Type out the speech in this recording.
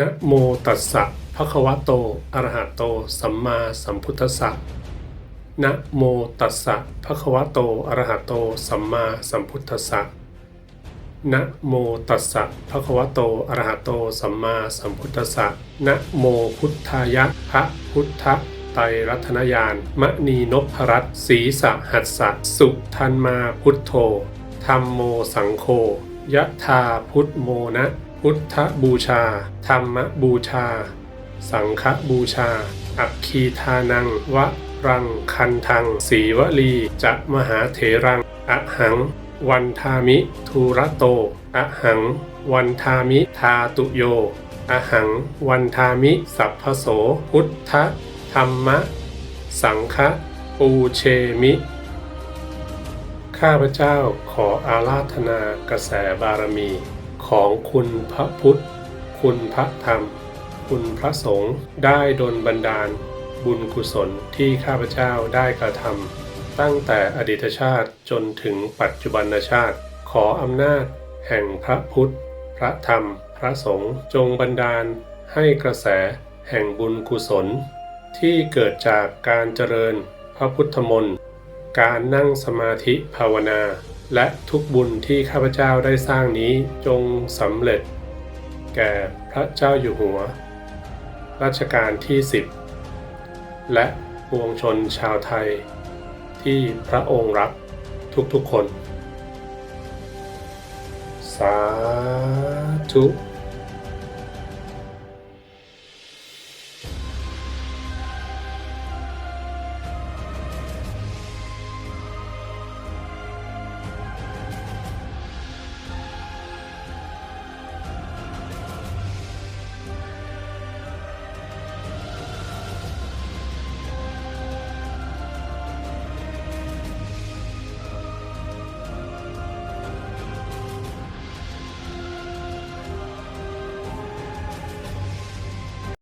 นะโมตัสสะภะคะวะโตอะระหะโต สัมมาสัมพุทธัสสะนะโมตัสสะภะคะวะโตอะระหะโต สัมมาสัมพุทธัสสะนะโมตัสสะภะคะวะโตอะระหะโต สัมมาสัมพุทธัสสะนะโมพุทธายะพระพุทธไตรรัตนญาณมณีนพรัตศีสหัสสะสุทันมาพุทโธธรรมโมสังโฆยะธาพุทโมนะ พุทธบูชา ธรรมบูชา สังฆบูชา อัคคีทานัง วะรังคันทัง สีวลีจะมหาเถรัง อะหัง วันทามิ ทูระโต อะหัง วันทามิ ทาตุโย อะหัง วันทามิ สัพพโส พุทธธรรมะ สังฆปูเชมิ ข้าพเจ้าขออาราธนากระแสบารมี ของคุณพระพุทธ คุณพระธรรม คุณพระสงฆ์ได้ดลบันดาล บุญกุศลที่ข้าพเจ้าได้กระทำตั้งแต่อดีตชาติจนถึงปัจจุบันชาติ ขออำนาจ แห่งพระพุทธ พระธรรม พระสงฆ์จงบันดาล ให้กระแสแห่งบุญกุศล ที่เกิดจากการเจริญพระพุทธมนต์การนั่งสมาธิภาวนาและทุกบุญที่ข้าพเจ้าได้สร้างนี้จงสำเร็จ แก่พระเจ้าอยู่หัว รัชกาลที่10และปวงชนชาวไทย ที่พระองค์รักทุกๆคน สาธุ